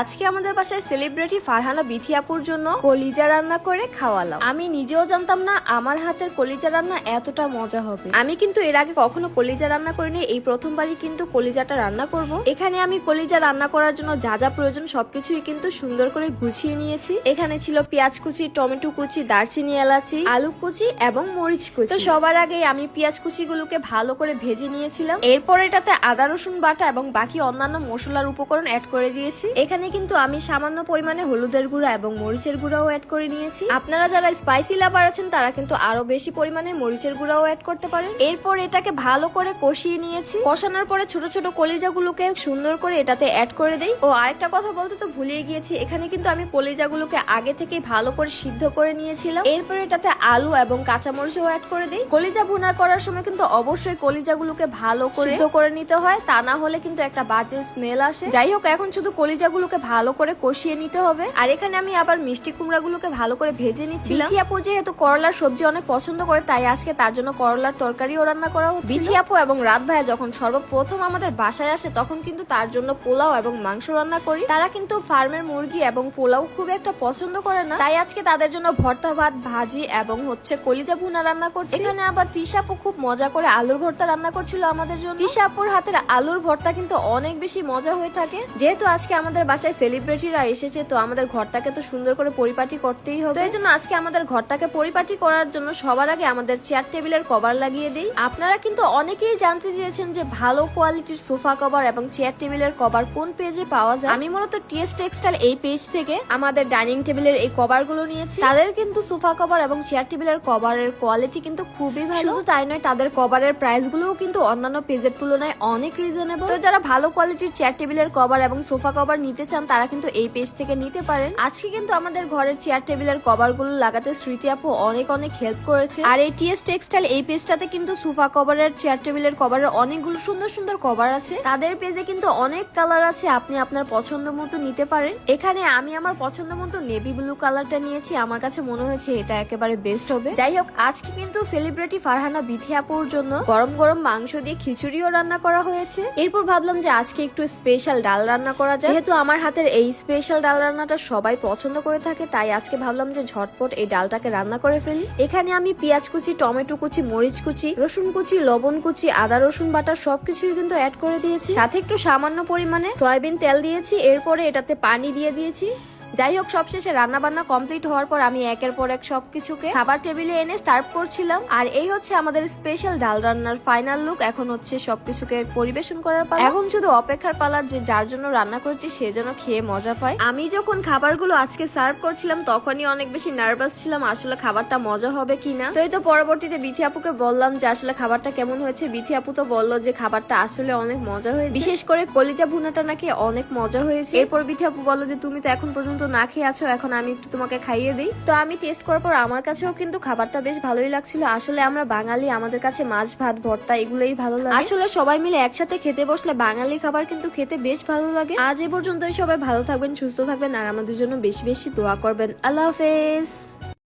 আজকে আমাদের বাসায় সেলিব্রিটি ফারহানা বিথিয়াপুর জন্য কলিজা রান্না করে খাওয়ালাম। আমি নিজেও জানতাম না আমার হাতের কলিজা রান্না এতটা মজা হবে। আমি কিন্তু এর আগে কখনো কলিজা রান্না করিনি, এই প্রথমবারই কিন্তু কলিজাটা রান্না করব। এখানে আমি কলিজা রান্না করার জন্য যা যা প্রয়োজন সবকিছুই কিন্তু সুন্দর করে গুছিয়ে নিয়েছি। এখানে ছিল পেঁয়াজ কুচি, টমেটো কুচি, দারচিনি, এলাচি, আলু কুচি এবং মরিচ কুচি। তো সবার আগে আমি পেঁয়াজ কুচিগুলোকে ভালো করে ভেজে নিয়েছিলাম। এরপর এটাতে আদা, রসুন বাটা এবং বাকি অন্যান্য মশলার উপকরণ অ্যাড করে দিয়েছি। এখানে কিন্তু আমি সামান্য পরিমাণে হলুদের গুঁড়া এবং মরিচের গুঁড়াও অ্যাড করে নিয়েছি। আপনারা যারা স্পাইসি লাভার আছেন, তারা কিন্তু আরও বেশি পরিমাণে মরিচের গুঁড়াও অ্যাড করতে পারেন। এরপর এটাকে ভালো করে কষিয়ে নিয়েছি। কষানোর পরে ছোট ছোট কলিজাগুলোকে সুন্দর করে এটাতে অ্যাড করে দেই। ও, আরেকটা কথা বলতে তো ভুলিয়ে গিয়েছি। এখানে কিন্তু আমি কলিজাগুলোকে আগে থেকে ভালো করে সিদ্ধ করে নিয়েছিলাম। এরপর এটাতে আলু এবং কাঁচামরিচও অ্যাড করে দিই। কলিজা ভুনা করার সময় কিন্তু অবশ্যই কলিজাগুলোকে ভালো করে সিদ্ধ করে নিতে হয়। তা না হলে কিন্তু একটা বাজে স্মেল আসে। যাই হোক, এখন শুধু কলিজাগুলোকে ভালো করে কষিয়ে নিতে হবে। আর এখানে আমি আবার মিষ্টি কুমড়াগুলোকে ভালো করে ভেজে নিচ্ছিলাম। বিথি আপু যেহেতু করলার সবজি অনেক পছন্দ করে তাই আজকে তার জন্য করলার তরকারিও রান্না করা হচ্ছে বিথি আপু এবং রাত ভাইয়া যখন সর্বপ্রথম আমাদের বাসায় আসে তখন কিন্তু তার জন্য পোলাও এবং মাংস রান্না করি। তারা কিন্তু ফার্মের মুরগি এবং পোলাও খুব একটা পছন্দ করে না। তাই আজকে তাদের জন্য ভর্তা ভাত ভাজি এবং হচ্ছে কলিজা ভুনা রান্না করছি। এখানে আবার তিশাপু খুব মজা করে আলুর ভর্তা রান্না করছিল আমাদের জন্য। তিশাপুর হাতের আলুর ভর্তা কিন্তু অনেক বেশি মজা হয়ে থাকে। যেহেতু আজকে আমাদের বাসায় সেলিব্রিটিরা এসেছে, তো আমাদের ঘরটাকে তো সুন্দর করে পরিপাটি করতেই হবে। এই জন্য আজকে আমাদের ঘরটাকে পরিপাটি করার জন্য সবার আগে আমাদের চেয়ার টেবিলের কভার লাগিয়ে দিই। আপনারা কিন্তু অনেকেই জানতে চেয়েছেন যে ভালো কোয়ালিটির সোফা কভার এবং চেয়ার টেবিলের কভার কোন পেজে পাওয়া যায়। আমি মূলত টিএস টেক্সটাইল এই পেজ থেকে আমাদের ডাইনিং টেবিলের এই কভারগুলো নিয়েছি। তাদের কিন্তু সোফা কভার এবং চেয়ার টেবিলের কভারের কোয়ালিটি কিন্তু খুবই ভালো। শুধু তাই নয়, তাদের কভারের প্রাইস গুলোও কিন্তু অন্যান্য পেজের তুলনায় অনেক রিজনেবল তো যারা ভালো কোয়ালিটির চেয়ার টেবিলের কভার এবং সোফা কভার নিতে চান তারা কিন্তু এই পেজ থেকে নিতে পারেন। আজকে কিন্তু আমাদের ঘরের চেয়ার টেবিলের কভারগুলো লাগাতে স্মৃতি আপু অনেক অনেক হেল্প করেছে। আর এই টিএস টেক্সটাইল এই পেজটাতে কিন্তু সোফা কভারের চেয়ার টেবিলের কভারের অনেকগুলো সুন্দর সুন্দর কভার আছে। তাদের পেজে কিন্তু অনেক কালার আছে, আপনি আপনার পছন্দ মতো নিতে পারেন। এখানে আমি আমার পছন্দ মতো নেভি ব্লু কালারটা নিয়েছি, আমার কাছে মনে হয়েছে এটা একেবারে বেস্ট হবে। যাই হোক, আজকে কিন্তু সেলিব্রিটি ফারহানা বিথি আপুর জন্য গরম গরম মাংস দিয়ে খিচুড়িও রান্না করা হয়েছে। এরপর ভাবলাম যে আজকে একটু স্পেশাল ডাল রান্না করা যায় যেহেতু আমার হাতের এই স্পেশাল ডাল রান্নাটা সবাই পছন্দ করে থাকে, তাই আজকে ভাবলাম যে ঝটপট এই ডালটাকে রান্না করে ফেলি। এখানে আমি পেঁয়াজ কুচি, টমেটো কুচি, মরিচ কুচি, রসুন কুচি, লবণ কুচি, আদা, রসুন বাটা সবকিছুই কিন্তু অ্যাড করে দিয়েছি। সাথে একটু সামান্য পরিমাণে সয়াবিন তেল দিয়েছি, এরপরে এটাতে পানি দিয়ে দিয়েছি। যাই হোক, সবশেষে রান্না বান্না কমপ্লিট হওয়ার পর আমি একের পর এক সবকিছুকে খাবার টেবিলে এনে সার্ভ করছিলাম। আর এই হচ্ছে আমাদের স্পেশাল ডাল রান্নার ফাইনাল লুক এখন হচ্ছে সবকিছুকে পরিবেশন করার পালা। এখন শুধু অপেক্ষার পালা যে যার জন্য রান্না করছি, সে যেন খেয়ে মজা পায়। আমি যখন খাবারগুলো আজকে সার্ভ করছিলাম, তখনই অনেক বেশি নার্ভাস ছিলাম, আসলে খাবারটা মজা হবে কিনা। তো এই তো পরবর্তীতে বিথি আপুকে বললাম যে, আসলে খাবারটা কেমন হয়েছে? বিথি আপু তো বলল যে, খাবারটা আসলে অনেক মজা হয়েছে। বিশেষ করে কলিজা ভুনাটা নাকি অনেক মজা হয়েছে। এরপর বিথি আপু বলল যে, তুমি তো এখন পর্যন্ত না খেয়ে আছো, এখন আমি একটু তোমাকে খাইয়ে দিই। তো আমি টেস্ট করার পর আমার কাছেও কিন্তু খাবারটা বেশ ভালোই লাগছিল। আসলে আমরা বাঙালি, আমাদের কাছে মাছ, ভাত, ভর্তা এগুলোই ভালো লাগে। আসলে সবাই মিলে একসাথে খেতে বসলে বাঙালি খাবার কিন্তু খেতে বেশ ভালো লাগে। আজ এ পর্যন্তই সবাই ভালো থাকবেন, সুস্থ থাকবেন, আর আমাদের জন্য বেশি বেশি দোয়া করবেন। আল্লাহ হাফেজ।